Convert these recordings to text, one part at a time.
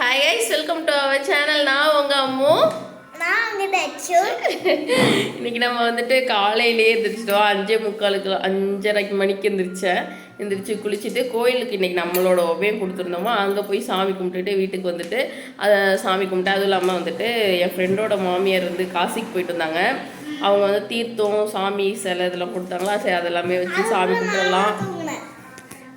Hi guys welcome to our channel நான் உங்க அம்மு. இன்னைக்கு நம்ம வந்துட்டு காலையிலேயே எந்திரிச்சிட்டோம். அஞ்சே முக்காலுக்கு அஞ்சரைக்கு மணிக்கு எந்திரிச்சேன். எந்திரிச்சு குளிச்சுட்டு கோயிலுக்கு இன்னைக்கு நம்மளோட உபயம் கொடுத்துருந்தோமோ அங்கே போய் சாமி கும்பிட்டுட்டு வீட்டுக்கு வந்துட்டு அதை சாமி கும்பிட்டு அதுவும் இல்லாமல் வந்துட்டு என் ஃப்ரெண்டோட மாமியார் வந்து காசிக்கு போயிட்டு வந்தாங்க. அவங்க வந்து தீர்த்தம் சாமி சிலை இதெல்லாம் கொடுத்தாங்களா சரி அதெல்லாமே வச்சு சாமி கும்பிட்டுலாம்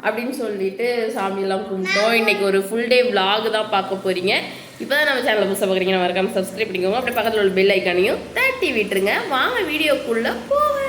அப்படின்னு சொல்லிட்டு சாமியெல்லாம் கும்பிட்டோம். இன்னைக்கு ஒரு ஃபுல் டே vlog தான் பார்க்க போறீங்க. இப்போ தான் நம்ம சேனலை புதுசாக பார்க்குறீங்க. மறக்காம சப்ஸ்கிரைப் பண்ணிக்கோங்க. அப்படியே பக்கத்தில் உள்ள பெல் ஐக்கானையும் தட்டி விட்டுருங்க. வாங்க வீடியோக்குள்ளே போக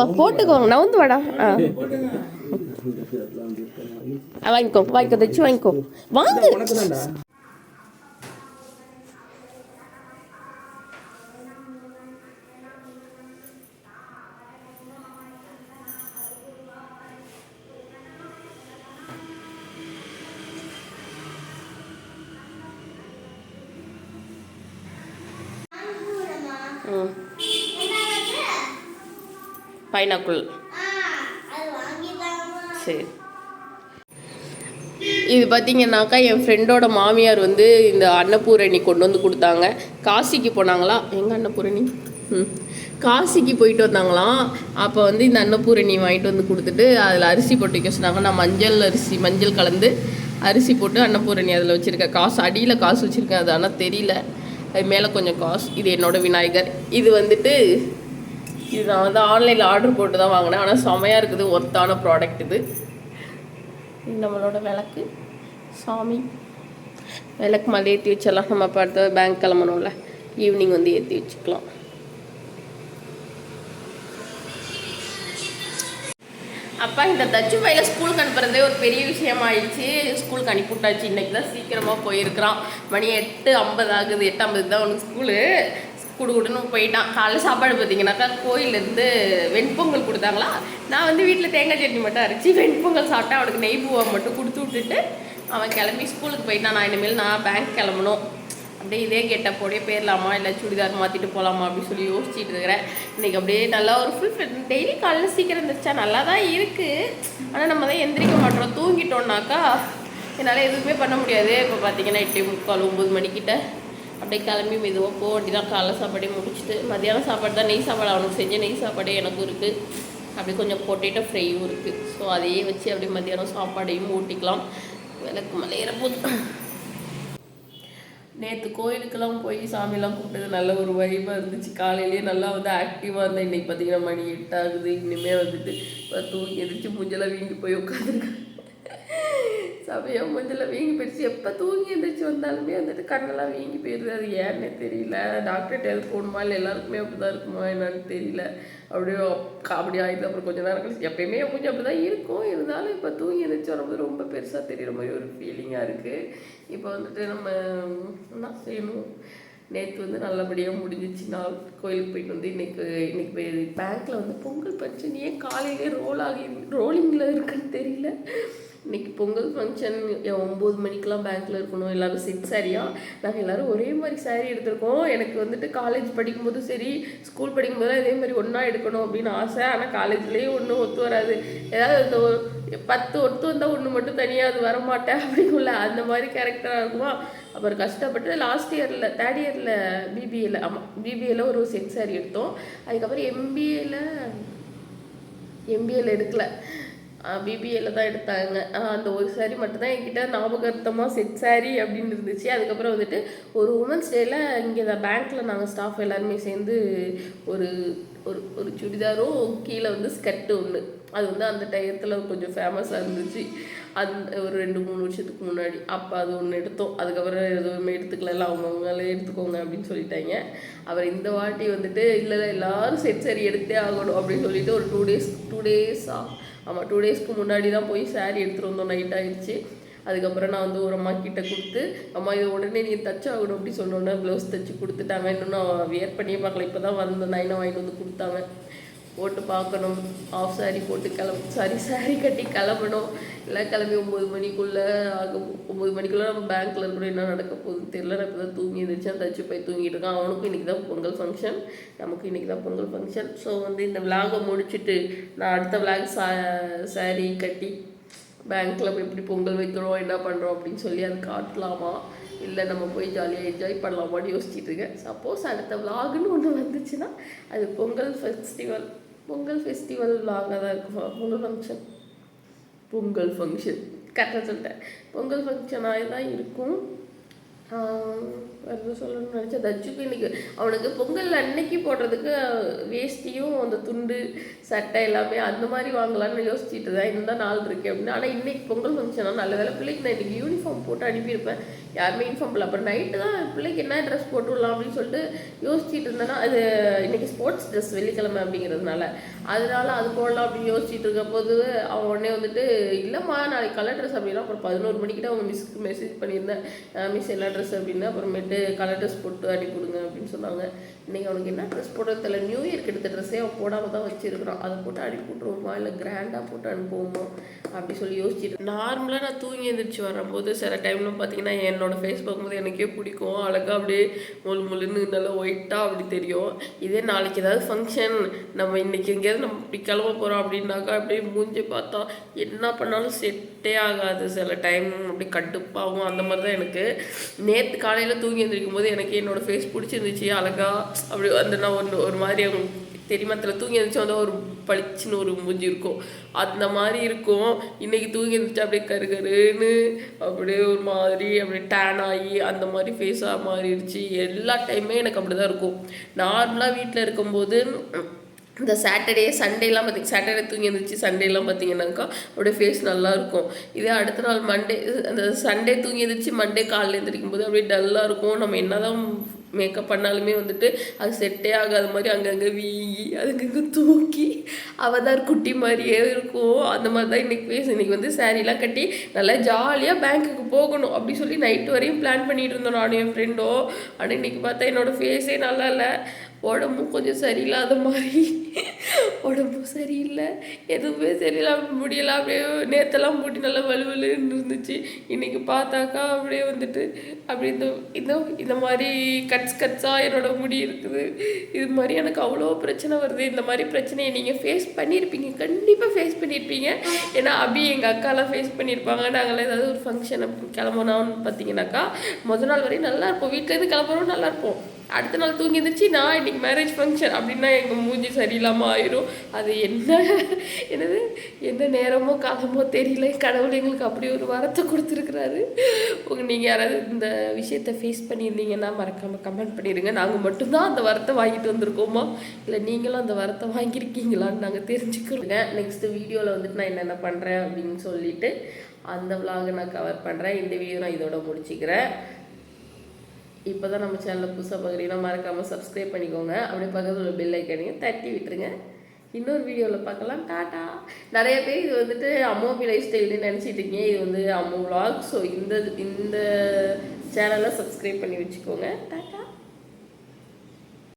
வா போட்டுக்கோங்க நவுந்து வாடா. ஆ, வாங்கிக்கோ வாங்கிக்கோ தச்சு வாங்கிக்கோ. வாங்க. பைனாக்குள் சரி. இது பார்த்தீங்கன்னாக்கா என் ஃப்ரெண்டோட மாமியார் வந்து இந்த அன்னபூரணி கொண்டு வந்து கொடுத்தாங்க. காசிக்கு போனாங்களா? எங்கள் அன்னபூரணி? காசிக்கு போயிட்டு வந்தாங்களாம் அப்போ வந்து இந்த அன்னபூரணி வாங்கிட்டு வந்து கொடுத்துட்டு அதில் அரிசி போட்டு வைக்க சொன்னாங்க. நான் மஞ்சள் அரிசி மஞ்சள் கலந்து அரிசி போட்டு அன்னபூரணி அதில் வச்சுருக்கேன். காசு அடியில் காசு வச்சுருக்கேன். அது ஆனால் தெரியல. அது மேலே கொஞ்சம் காசு. இது என்னோட விநாயகர். இது வந்துட்டு இது நான் வந்து ஆன்லைனில் ஆர்டர் போட்டு தான் வாங்கினேன். ஆனால் செமையாக இருக்குது. ஒத்தான ப்ராடக்ட் இது. நம்மளோட விளக்கு. சாமி. விளக்கு மேலே ஏற்றி வச்சிடலாம். நம்ம பார்த்து பேங்க் கிளம்பணும்ல. ஈவினிங் வந்து ஏற்றி வச்சுக்கலாம். அப்பா இந்த தச்சு பையில ஸ்கூலுக்கு அனுப்புறதே ஒரு பெரிய விஷயம் ஆயிடுச்சு. ஸ்கூலுக்கு அனுப்பிவிட்டாச்சு இன்னைக்கு தான் சீக்கிரமாக போயிருக்கிறான். மணி எட்டு ஐம்பது ஆகுது. எட்டு ஐம்பது தான் ஒன்று ஸ்கூலு குடுகுடுன்னு போயிட்டான். காலைல சாப்பாடு பார்த்தீங்கன்னாக்கா கோயிலேருந்து வெண்பொங்கல் கொடுத்தாங்களா? நான் வந்து வீட்டில் தேங்காய் சட்னி மட்டும் அரைச்சி வெண்பொங்கல் சாப்பிட்டா அவனுக்கு நெய் பூவை மட்டும் கொடுத்து விட்டுட்டு அவன் கிளம்பி ஸ்கூலுக்கு போயிட்டான். நான் இனிமேல் நான் பேங்க் கிளம்பணும். அப்படியே இதே கெட்டப்போடே போயிடலாமா இல்லை சுடிதார் மாற்றிட்டு போகலாமா அப்படின்னு சொல்லி யோசிச்சுட்டு இருக்கிறேன். இன்னைக்கு அப்படியே நல்லா ஒரு ஃபுல் டெய்லி காலையில் சீக்கிரம் எந்திரிச்சா நல்லா தான் இருக்குது ஆனால் நம்ம தான் எந்திரிக்க மாட்டோம். தூங்கிட்டோம்னாக்கா என்னால் எதுவுமே பண்ண முடியாது. இப்போ பார்த்தீங்கன்னா எட்டு முக்கால் ஒம்பது மணிக்கிட்ட அப்படியே கிளம்பி மெதுவாக போக வேண்டிதான். காலைல சாப்பாடே முடிச்சுட்டு மத்தியானம் சாப்பாடு தான் நெய் சாப்பாடு அவனுக்கு செஞ்ச நெய் சாப்பாடே எனக்கும் இருக்குது அப்படியே கொஞ்சம் பொட்டேட்டோ ஃப்ரையும் இருக்குது ஸோ அதையே வச்சு அப்படியே மத்தியானம் சாப்பாடையும் ஊட்டிக்கலாம். விளக்கு மலையிற போது நேற்று கோயிலுக்கெல்லாம் போய் சாமியெல்லாம் கும்பிட்டது நல்ல ஒரு வைபாக இருந்துச்சு. காலையிலேயே நல்லா வந்து ஆக்டிவாக இருந்தேன். இன்றைக்கி பார்த்தீங்கன்னா மணி எட்டாகுது. இன்னுமே வந்துட்டு இப்போ தூங்கி எதிர்த்து மூஞ்செல்லாம் வீங்கி போய் உட்காந்துருக்கேன் சமயம் மூஞ்செல்லாம் வீங்கி போயிடுச்சு. எப்போ தூங்கி எழுந்திரிச்சு வந்தாலுமே வந்துட்டு கண்ணெல்லாம் வீங்கி போயிடுது. அது ஏன்னே தெரியல. டாக்டர்கிட்ட எது போகணுமா? இல்லை எல்லாருக்குமே அப்படி தான் இருக்குமா? என்னன்னு தெரியல. அப்படியே அப்படி ஆயிடுது. அப்புறம் கொஞ்ச நேரம் கழிச்சு எப்பயுமே கொஞ்சம் அப்படி தான் இருக்கும். இருந்தாலும் இப்போ தூங்கி எழுந்திரிச்சு வரும்போது ரொம்ப பெருசாக தெரிகிற மாதிரி ஒரு ஃபீலிங்காக இருக்குது இப்போ வந்துட்டு நம்ம என்ன செய்யணும்? நேற்று வந்து நல்லபடியாக முடிஞ்சிச்சு. நாள் கோயிலுக்கு போயிட்டு வந்து இன்றைக்கு இன்றைக்கி போய் பேங்க்கில் வந்து பொங்கல் ஃபங்க்ஷன் ஏன் காலையிலே ரோல் ஆகி ரோலிங்கில் இருக்குன்னு தெரியல. இன்னைக்கு பொங்கல் ஃபங்க்ஷன் ஒம்பது மணிக்கெலாம் பேங்க்கில் இருக்கணும். எல்லாரும் செட் சாரியா நாங்கள் எல்லோரும் ஒரே மாதிரி saree எடுத்திருக்கோம். எனக்கு வந்துட்டு காலேஜ் படிக்கும்போதும் சரி ஸ்கூல் படிக்கும்போது இதே மாதிரி ஒன்றா எடுக்கணும் அப்படின்னு ஆசை. ஆனால் காலேஜ்லேயும் ஒன்றும் ஒத்து வராது. ஏதாவது இந்த பத்து ஒத்து வந்தால் ஒன்று மட்டும் தனியாக அது வரமாட்டேன் அப்படிங்குள்ள அந்த மாதிரி கேரக்டராக இருக்குமா? அப்புறம் கஷ்டப்பட்டு லாஸ்ட் இயரில் தேர்ட் இயரில் பிபிஏல ஆமாம் பிபிஏல ஒரு செட் சாரி எடுத்தோம். அதுக்கப்புறம் எம்பிஏல எம்பிஏல எடுக்கல. பிபிஏல தான் எடுத்தாங்க. அந்த ஒரு சாரி மட்டும்தான் என்கிட்ட ஞாபகார்த்தமாக செட் சாரி அப்படின்னு இருந்துச்சு. அதுக்கப்புறம் வந்துட்டு ஒரு உமன்ஸ் டேல இங்கே தான் பேங்க்கில் நாங்கள் ஸ்டாஃப் எல்லாருமே சேர்ந்து ஒரு ஒரு ஒரு சுடிதாரும் கீழே வந்து ஸ்கர்ட்டு ஒன்று அது வந்து அந்த டயத்தில் கொஞ்சம் ஃபேமஸாக இருந்துச்சு. அந் ஒரு ரெண்டு மூணு வருஷத்துக்கு முன்னாடி. அப்போ அது ஒன்று எடுத்தோம். அதுக்கப்புறம் எதுவுமே எடுத்துக்கல. அவங்கவுங்களே எடுத்துக்கோங்க அப்படின்னு சொல்லிட்டாங்க. அவர் இந்த வாட்டி வந்துட்டு இல்லை எல்லாரும் செட் சரி எடுத்தே ஆகணும் அப்படின்னு சொல்லிட்டு ஒரு டூ டேஸ் டூ டேஸாக ஆமாம் டூ டேஸ்க்கு முன்னாடி தான் போய் சாரீ எடுத்துகிட்டு வந்தோம் நைட் ஆகிடுச்சு அதுக்கப்புறம் நான் வந்து ஒரு அம்மா கிட்ட கொடுத்து அம்மா இது உடனே நீ தச்சாகணும் அப்படி சொன்னோன்னே ப்ளவுஸ் தச்சு கொடுத்துட்டாங்க இன்னும் நான் வியர் பண்ணியே பார்க்கல. இப்போ தான் வந்து நைனை வாங்கிட்டு வந்து கொடுத்தாங்க போட்டு பார்க்கணும். ஆஃப் saree போட்டு கிளம்ப சாரி saree கட்டி கிளம்பணும். இல்லை கிளம்பி ஒம்பது மணிக்குள்ளே ஆகும் ஒம்பது மணிக்குள்ளே நம்ம பேங்க்கில் இருக்கணும் என்ன நடக்க போகுது தெரில நான் இப்போ தான் தூங்கி எழுந்திரிச்சேன் தச்சு போய் தூங்கிட்டு இருக்கான். அவனுக்கும் இன்றைக்கி தான் பொங்கல் ஃபங்க்ஷன் நமக்கு இன்றைக்கி தான் பொங்கல் ஃபங்க்ஷன் ஸோ வந்து இந்த விலாகை முடிச்சுட்டு நான் அடுத்த விலாக் சா saree கட்டி பேங்க்கில் போய் எப்படி பொங்கல் வைக்கிறோம் என்ன பண்ணுறோம் அப்படின்னு சொல்லி அது காட்டலாமா? இல்லை நம்ம போய் ஜாலியாக என்ஜாய் பண்ணலாமான்னு யோசிச்சுட்டு இருக்கேன். சப்போஸ் அடுத்த விலாகுன்னு ஒன்று வந்துச்சுன்னா அது பொங்கல் ஃபெஸ்டிவல் பொங்கல் ஃபெஸ்டிவல் விலாகாக தான் இருக்கும் பொங்கல் ஃபங்க்ஷன் பொங்கல் ஃபங்க்ஷன் கரெக்டாக சொல்லிட்டேன். பொங்கல் ஃபங்க்ஷனாக தான் இருக்கும். வேறு சொல்லணும்னு நினச்சா தச்சுக்கு இன்னைக்கு அவனுக்கு பொங்கல் அன்னைக்கு போடுறதுக்கு வேஷ்டியும் அந்த துண்டு சட்டை எல்லாமே அந்த மாதிரி வாங்கலாம்னு யோசிச்சுட்டு தான் இன்னும் நாள் இருக்கு அப்படின்னு. ஆனால் இன்னைக்கு பொங்கல் ஃபங்க்ஷனாக நல்ல வேலை பிள்ளைக்கு நான் இன்னைக்கு யூனிஃபார்ம் போட்டு அனுப்பியிருப்பேன். யாருமே இன்ஃபார்ம் பண்ணல அப்புறம் நைட்டு தான் பிள்ளைக்கு என்ன ட்ரெஸ் போட்டு விடலாம் அப்படின்னு சொல்லிட்டு யோசிச்சுட்டு இருந்தேன்னா அது இன்னைக்கு ஸ்போர்ட்ஸ் ட்ரெஸ் வெள்ளிக்கிழமை அப்படிங்கிறதுனால. அதனால அது போடலாம் அப்படின்னு யோசிச்சுட்டு இருக்க போது அவன் உடனே வந்துட்டு இல்லைம்மா நாளைக்கு கலர் ட்ரெஸ் அப்படின்னா அப்புறம் பதினோரு மணிக்கிட்ட அவங்க மிஸ்க்கு மெசேஜ் பண்ணியிருந்தேன். மிஸ் என்ன ட்ரெஸ் அப்படின்னு அப்புறமேட்டு கலர் ட்ரெஸ் போட்டு அனுப்பிவிடுங்க அப்படின்னு சொன்னாங்க. இன்றைக்கி அவனுக்கு என்ன ட்ரெஸ் போடுறது தெரியல. நியூ இயர்க்கு எடுத்த ட்ரெஸ்ஸே அவன் போடாமல் தான் வச்சுருக்கிறான் அதை போட்டு அனுப்பி விட்ருவோமா இல்லை கிராண்டாக போட்டு அனுப்புவோமா? அப்படி சொல்லி யோசிச்சுட்டு நார்மலாக நான் தூங்கி எழுந்திரிச்சு வரும்போது சில டைம்லாம் பார்த்தீங்கன்னா என்னோட ஃபேஸ் பார்க்கும்போது எனக்கே பிடிக்கும். அழகாக அப்படியே முழு முழுன்னு நல்லா ஒயிட்டாக அப்படி தெரியும். இதே நாளைக்கு ஏதாவது ஃபங்க்ஷன் நம்ம இன்றைக்கி எங்கேயாவது நம்ம இப்படி கிளம்ப போகிறோம் அப்படின்னாக்கா அப்படியே மூஞ்சி பார்த்தா என்ன பண்ணாலும் செட்டே ஆகாது. சில டைம் அப்படி கடுப்பாகும் அந்த மாதிரி தான் எனக்கு. நேற்று காலையில் தூங்கி எழுந்திரிக்கும் போது எனக்கு என்னோடய ஃபேஸ் பிடிச்சிருந்துச்சு. அழகாக அப்படி அந்த நான் ஒன்று ஒரு மாதிரி அவங்க தெரியுமா? அதில் தூங்கி எழுந்திரிச்சு வந்து ஒரு பளிச்சுன்னு ஒரு மூஞ்சி இருக்கும். அந்த மாதிரி இருக்கும். இன்னைக்கு தூங்கி எழுந்திரிச்சு அப்படியே கரு கருன்னு அப்படியே ஒரு மாதிரி அப்படியே டேன் ஆகி அந்த மாதிரி ஃபேஸாக மாறிடுச்சு. எல்லா டைமே எனக்கு அப்படி தான் இருக்கும் நார்மலாக வீட்டில் இருக்கும்போது இந்த சாட்டர்டே சண்டேலாம் பார்த்திங்க சாட்டர்டே தூங்கி இருந்துச்சு சண்டேலாம் பார்த்தீங்கன்னாக்கா அப்படியே ஃபேஸ் நல்லா இருக்கும். இதே அடுத்த நாள் மண்டே அந்த சண்டே தூங்கி இருந்துச்சு மண்டே காலையில் எழுந்திரிக்கும் போது அப்படியே டல்லாக இருக்கும். நம்ம என்னதான் மேக்கப் பண்ணாலுமே வந்துட்டு அது செட்டே ஆகாத மாதிரி அங்கங்கே வீங்கி அதுங்கங்கே தூக்கி அவதார் குட்டி மாதிரியே இருக்கும். அந்த மாதிரி தான் இன்னைக்கு ஃபேஸ் இன்னைக்கு வந்து சேரீலாம் கட்டி நல்லா ஜாலியாக பேங்க்குக்கு போகணும் அப்படி சொல்லி நைட்டு வரையும் பிளான் பண்ணிட்டு இருந்தோம் நானும் என் ஃப்ரெண்டோ ஆனால் இன்னைக்கு பார்த்தா என்னோட ஃபேஸே நல்லா இல்லை. உடம்பும் கொஞ்சம் சரியில்லாத மாதிரி. உடம்பும் சரியில்லை. எதுவுமே சரியில்லாம முடியல. அப்படியே நேற்றெல்லாம் மூட்டி நல்லா வலுவலுன்னு இருந்துச்சு. இன்றைக்கி பார்த்தாக்கா அப்படியே வந்துட்டு அப்படி இந்த இந்த இந்த மாதிரி கட்ஸ் கட்ஸாக என்னோடய முடி இருக்குது. இது மாதிரி எனக்கு அவ்வளோ பிரச்சனை வருது. இந்த மாதிரி பிரச்சனையை நீங்கள் ஃபேஸ் பண்ணியிருப்பீங்க. கண்டிப்பாக ஃபேஸ் பண்ணியிருப்பீங்க. ஏன்னா அபி எங்கள் அக்காலாம் ஃபேஸ் பண்ணியிருப்பாங்க. நாங்களாம் ஏதாவது ஒரு ஃபங்க்ஷன் கிளம்புனோம்னு பார்த்தீங்கன்னாக்கா முத நாள் வரையும் நல்லா இருப்போம். வீட்டிலேருந்து கிளம்புறோம் நல்லா இருப்போம். அடுத்த நாள் தூங்கி எழுந்திரிச்சு நான் இன்னைக்கு மேரேஜ் ஃபங்க்ஷன் அப்படின்னா எங்கள் மூஞ்சி சரியில்லாமல் ஆயிரும். அது என்ன? என்னது? எந்த நேரமோ காலமோ தெரியல. கடவுள் எங்களுக்கு அப்படி ஒரு வரத்தை கொடுத்துருக்குறாரு. உங்கள் நீங்கள் யாராவது இந்த விஷயத்தை ஃபேஸ் பண்ணியிருந்தீங்கன்னா மறக்காமல் கமெண்ட் பண்ணிடுங்க நாங்கள் மட்டும்தான் அந்த வரத்தை வாங்கிட்டு வந்திருக்கோமா? இல்லை நீங்களும் அந்த வரத்தை வாங்கியிருக்கீங்களான்னு நாங்கள் தெரிஞ்சுக்கிறோங்க நெக்ஸ்ட் வீடியோவில் வந்துட்டு நான் என்னென்ன பண்ணுறேன் அப்படின்னு சொல்லிட்டு அந்த விலாகை நான் கவர் பண்ணுறேன் இந்த வீடியோ நான் இதோட முடிச்சுக்கிறேன். இப்போ தான் நம்ம சேனலில் புதுசாக பார்க்குறீங்கன்னா மறக்காமல் சப்ஸ்கிரைப் பண்ணிக்கோங்க. அப்படியே பக்கத்தில் உள்ள பெல் ஐக்கனையும் தட்டி விட்டுருங்க. இன்னொரு வீடியோவில் பார்க்கலாம். டாட்டா நிறைய பேர் இது வந்துட்டு அம்மோபி லைஃப் ஸ்டைல்னு நினச்சிட்டு இருக்கீங்க. இது வந்து அம்மோ விளாக் ஸோ இந்த இந்த சேனலை சப்ஸ்கிரைப் பண்ணி வச்சுக்கோங்க. டாட்டா